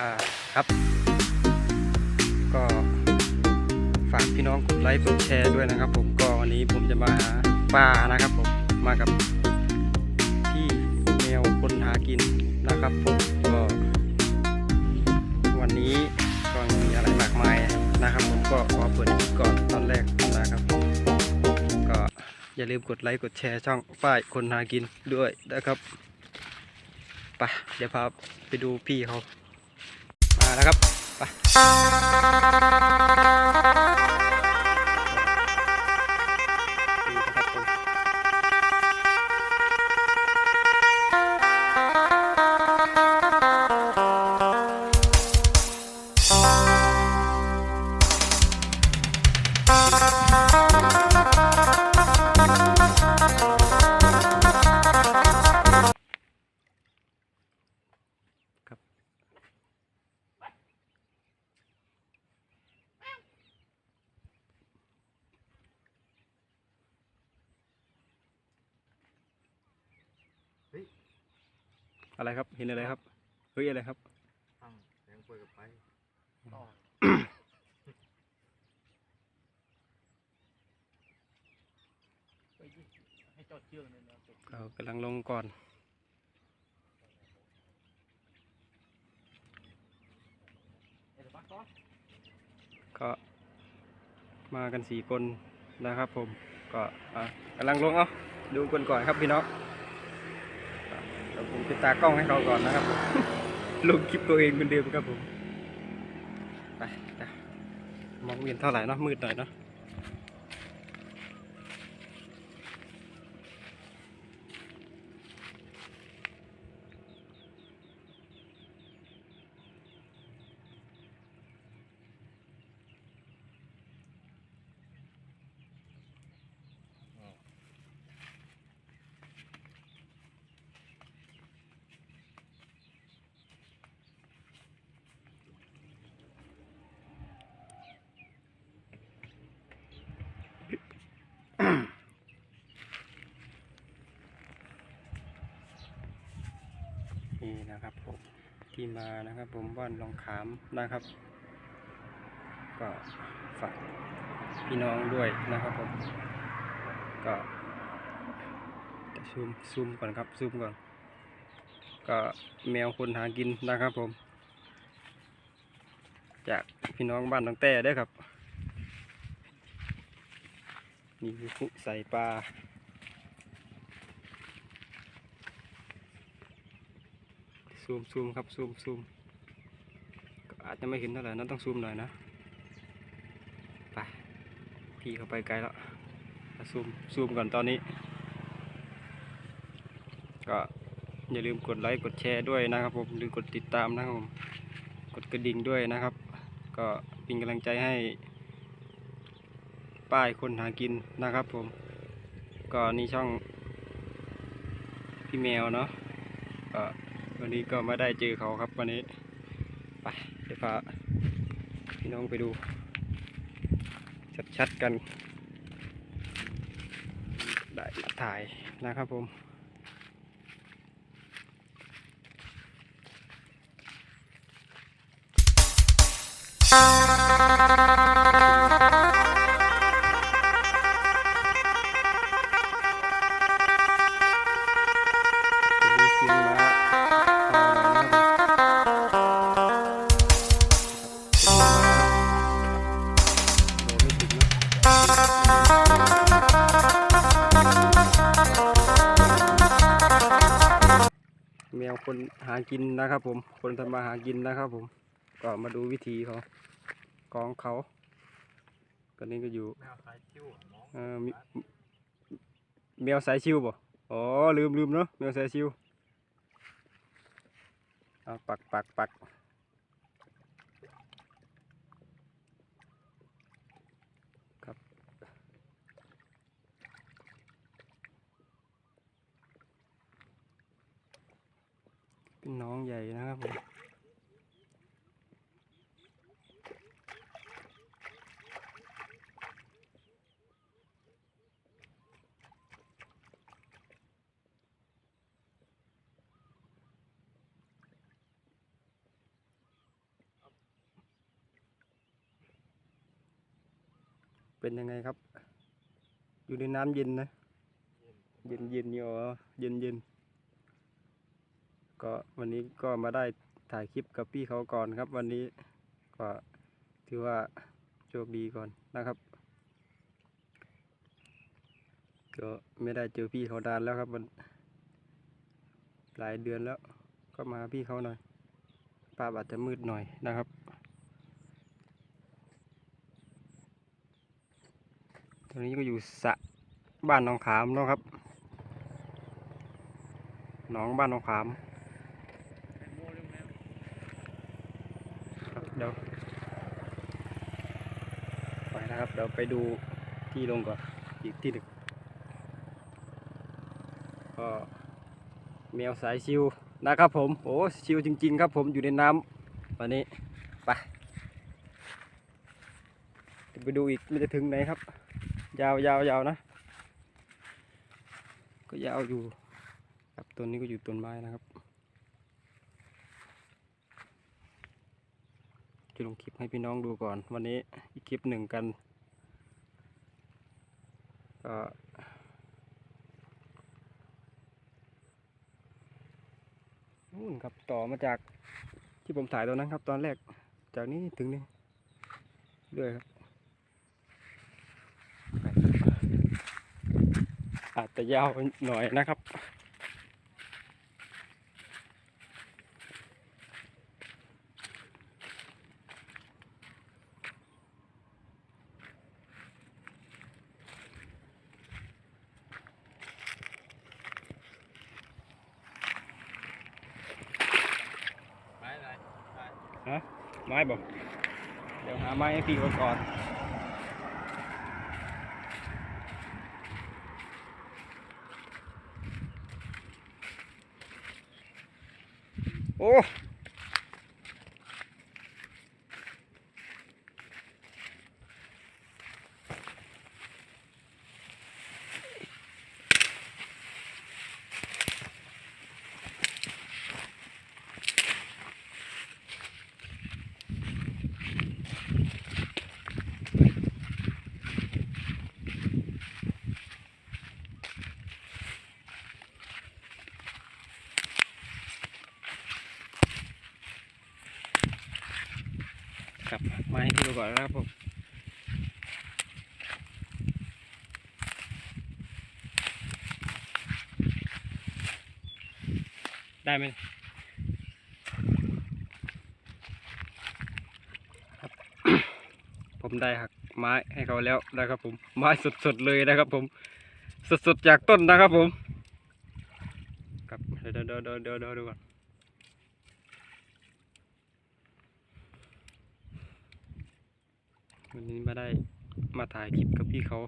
อ่าครับ ก็ฝากพี่น้องกดไลค์กดแชร์ด้วยนะครับ ผมก็วันนี้ผมจะมาหาปลานะครับผมมากับพี่แมวคนหากินนะครับผมก็วันนี้ก็มีอะไรมากมายนะครับ ผมก็ขอเปิดคลิปก่อนตอนแรกนะครับก็อย่าลืมกดไลค์กดแชร์ช่องฝ้ายคนหากินด้วยนะครับไปเดี๋ยวพาไปดูพี่เขา มาแล้วครับไป อะไรครับ เห็นอะไรครับ เฮ้ยอะไรครับตั้งแสงป่วยกับไปให้จอดเชือกเลยนะเรากำลังลงก่อน เดี๋ยวปักก่อนก็มากันสี่คนนะครับผม ก็อะกำลังลงเอาดูกันก่อนครับพี่น้องอะเดี๋ยวผมไปตากล้องให้เขาก่อนนะครับผมลงคลิปตัวเองเหมือนเดิมครับผมไปมองเวียนเท่าไหร่เนาะมืดหน่อยเนาะ นะครับผมที่มานะครับ ผมบ้านลองขามนะครับ ก็ฝากพี่น้องด้วยนะครับผมก็จะซูมซูมก่อนครับซูมก่อน ก็แมวคนหากินนะครับผม จากพี่น้องบ้านน้องแต่เด้ครับ นี่คือใส่ปลา ซูมซูมครับซูมซูมก็อาจจะไม่เห็นเท่าไหร่นะต้องซูมหน่อยนะไปพี่เขาไปไกลแล้วซูมซูมก่อนตอนนี้ ก็อย่าลืมกดไลค์กดแชร์ด้วยนะครับผมหรือกดติดตามนะครับผมกดกระดิ่งด้วยนะครับ ก็เป็นกำลังใจให้ ป้ายคนหากินนะครับผม ก็นี่ช่องพี่แมวเนาะก็ วันนี้ก็มาได้เจอเขาครับวันนี้ไปเดี๋ยวพาพี่น้องไปดู ชัดๆกันได้ถ่ายนะครับผมมี แมวคนหากินนะครับผม คนทำมาหากินนะครับผม ก็มาดูวิธีเขาของเขาตอนนี้ก็อยู่แมวสายคิ้วน้องเอ่อมีแมวสายชิวบ่อ๋อลืมลืมเนาะแมวสายชิวเอาปักปักปัก็นน้องใหญ่นะครับผมเป็นยังไงครับ อยู่ในน้ำเย็นนะ เย็นเย็นอยู่เย็นเย็น ก็วันนี้ก็มาได้ถ่ายคลิปกับพี่เขาก่อนครับ วันนี้ก็ถือว่าโชคดีก่อนนะครับ ก็ไม่ได้เจอพี่เขานานแล้วครับมันหลายเดือนแล้ว ก็มาพี่เขาหน่อยภาพอาจจะมืดหน่อยนะครับ ตรงนี้ก็อยู่สะบ้านหนองขามนะครับหนองบ้านหนองขามครับ เดี๋ยวไปนะครับเดี๋ยวไปดูที่ลงก่อนอีกที่หนึ่งก็แมวสายชิวนะครับผมโอ้ชิวจริง ๆ ครับผมอยู่ในน้ำวันนี้ไปไปดูอีกมันจะถึงไหนครับ ยาวยาวยาวนะ ก็ยาวอยู่ครับต้นนี้ก็อยู่ต้นไม้นะครับ จะลงคลิปให้พี่น้องดูก่อน วันนี้อีกคลิปหนึ่งกันก็นู่นครับต่อมาจากที่ผมถ่ายตอนนั้นครับ ตอนแรกจากนี้ถึงนี่เรื่อยครับ อาจจะยาวหน่อยนะครับ ไม้อะไรไม้ ฮะ ไม้บอกเดี๋ยวหาไม้ให้พี่เขาก่อนโอ้ ครับ มาให้พี่ดูก่อนนะครับผมได้ไหมครับผมได้หักไม้ให้เขาแล้วนะครับผม ไม้สดๆเลยนะครับผม สดๆจากต้นนะครับผม ครับเดี๋ยวเดี๋ยวเดี๋ยวเดี๋ยวเดี๋ยวดูก่อน วันนี้มาได้มาถ่ายคลิปกับพี่เขา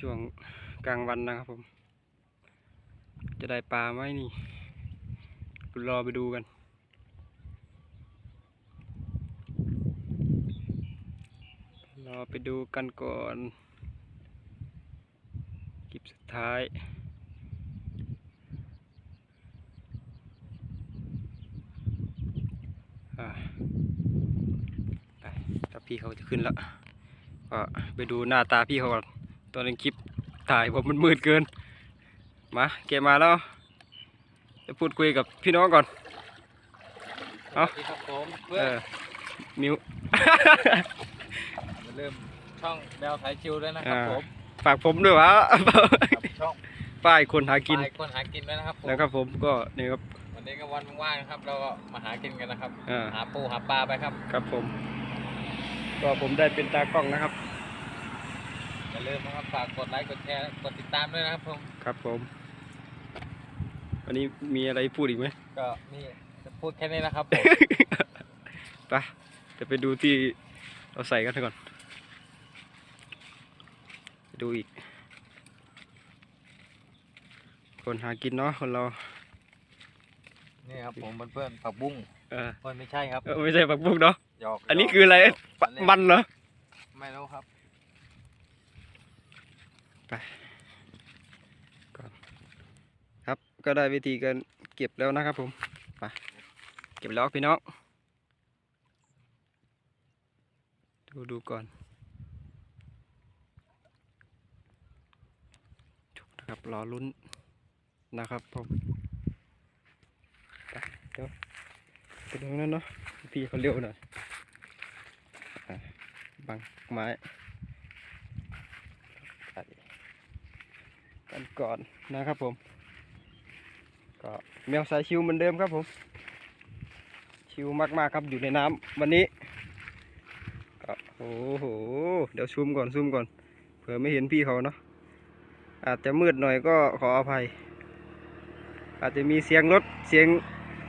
ช่วงกลางวันนะครับผม จะได้ปลาไหมนี่รอไปดูกัน รอไปดูกันก่อนคลิปสุดท้าย อ่า ไปถ้าพี่เขาจะขึ้นแล้วก็ไปดูหน้าตาพี่เขาก่อนตอนนี้คลิปถ่ายผมมันมืดเกิน มาเกมมาแล้ว จะพูดคุยกับพี่น้องก่อน เอาสวัสดีครับผมเพื่เออนอมิวมาเริ่มช่องแมวสายชิวด้วยนะครับอ่าผม ฝากผมด้วยวะครับช่องป้ายคนหากินปลายคนหากินด้วยนะครับผมนะครับผมก็นี่ครับ วันนี้ก็วันว่างๆนะครับ เราก็มาหากินกันนะครับ อ่า หาปูหาปลาไปครับครับผม ก็ผมได้เป็นตากล้องนะครับ อย่าลืมนะครับฝากกดไลค์กดแชร์กดติดตามด้วยนะครับผมครับผม วันนี้มีอะไรพูดอีกไหม ก็นี่จะพูดแค่นี้นะครับผม ไปจะไปดูที่เราใส่กันก่อนไปดูอีก คนหากินเนาะคนเรา นี่ครับผมเพื่อนๆผักบุ้งเออโอ้ยไม่ใช่ครับเออไม่ใช่ผักบุ้งเนาะหยอกอันนี้หยกคืออะไรปะอันนี้มันเหรอไม่รู้ครับครับก็ได้วิธีการเก็บแล้วนะครับผมไปเก็บแล้วพี่น้องดูดูก่อนจุกนะครับรอลุ้นนะครับผมไปเดี๋ยวไปตรงนั้นเนาะพี่เขาเร็วหน่อยอบังไม้กันก่อนนะครับผม ก็แมวสายชิวเหมือนเดิมครับผม ชิวมากๆครับอยู่ในน้ำวันนี้ก็โอ้โหเดี๋ยวซูมก่อนซูมก่อนเผื่อไม่เห็นพี่เขาเนาะอาจจะมืดหน่อยก็ขออภัย อาจจะมีเสียงรถเสียง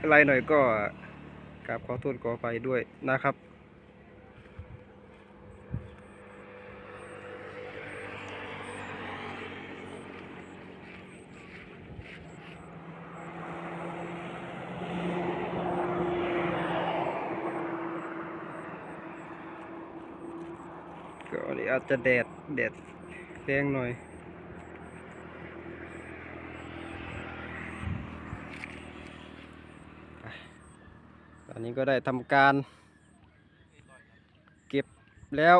อะไรหน่อยก็กราบขอโทษขออภัยด้วยนะครับ ก็อันนี้อาจจะแดดแดดแรงหน่อย ตอ นี้ก็ได้ทำการเก็บแล้ว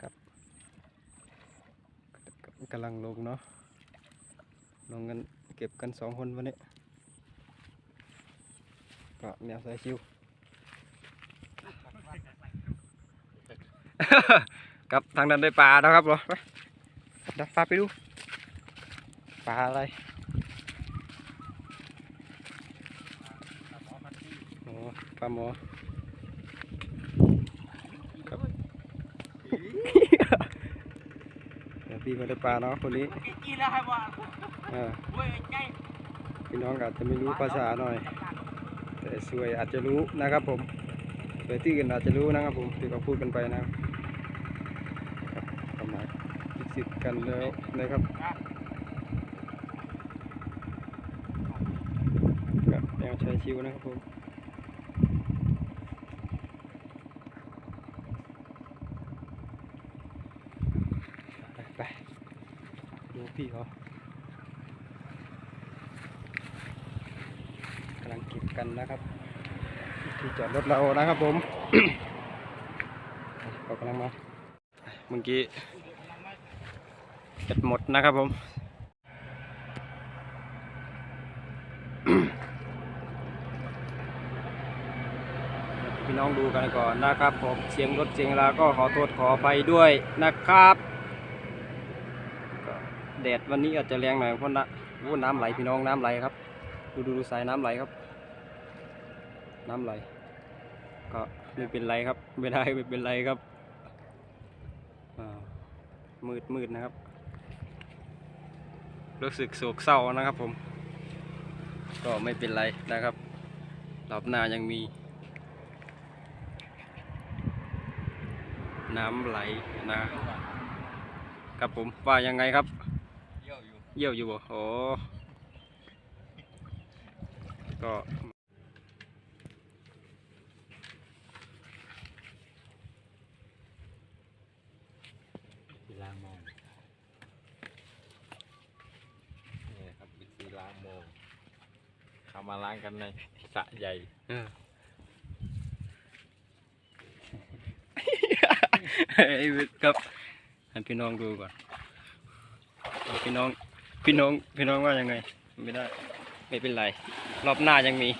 ครับกำลังลงเนาะลงกันเก็บกันสองคนวันนี้ก็แนวสายชิวครับทางนั้นได้ปลาแล้วครับเหรอไปดับฟ้าไปดูปลาอะไรโอ้ ปลาหมอครับเดี๋ยวพี่ก็ได้ปลาเนาะคนนี้กินแล้วให้ว่าเออเว้ยไงพี่น้องอาจจะไม่รู้ภาษาหน่อย แต่สวยอาจจะรู้นะครับผมสวยที่อื่นอาจจะรู้นะครับผมที่เขาพูดกันไปนะครับครับประมาณคิดสิทธิ์กันแล้วนะครับกับแนวชายชิวนะครับผมไปไปดู พี่เขากำลังเก็บกันนะครับ ที่จอดรถเรานะครับผมเรากำลังมาเมื่อกี้เบ็ดหมดนะครับผมพี่น้องดูกันก่อนนะครับผมเสียงรถเสียงลาก็ขอโทษขอไปด้วยนะครับ ดดวันนี้อาจจะแรงหน่อยเพราะนะโอ้น้ำไหลพี่น้องน้ำไหลครับ ดูดูดูสายน้ำไหลครับ น้ำไหล ก็ไม่เป็นไรครับ ไม่ได้ไม่เป็นไรครับมืดมืดนะครับ รู้สึกโศกเศร้านะครับผม ก็ไม่เป็นไรนะครับรอบหน้ายังมี น้ำไหลนะครับผมว่ายังไงครับ เยี่ยวอยู่บ่โอ้ก็ล้างมองนี่ครับวิธีล้างโมงเขามาล้างกันในสระใหญ่เออไอ้วิทย์ครับให้พี่น้องดูก่อนเอาพี่น้อง พี่น้องพี่น้องว่ายังไง ไม่ได้ ไม่เป็นไร รอบหน้ายังมี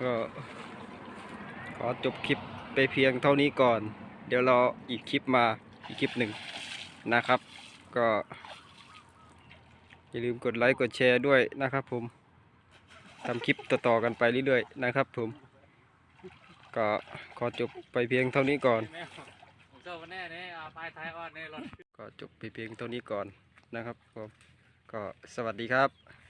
ก็ขอจบคลิปไปเพียงเท่านี้ก่อน เดี๋ยวรออีกคลิปมาอีกคลิปหนึ่งนะครับ ก็ อย่าลืมกดไลค์กดแชร์ด้วยนะครับผมทำคลิปต่อๆกันไปเรื่อยๆนะครับผม ก็ขอจบไปเพียงเท่านี้ก่อน ผมเจ้าแน่เนี่ยปลายท้ายอ่อนเนี่ยรถ ก็จบไปเพียงเท่านี้ก่อนนะครับผมก็สวัสดีครับ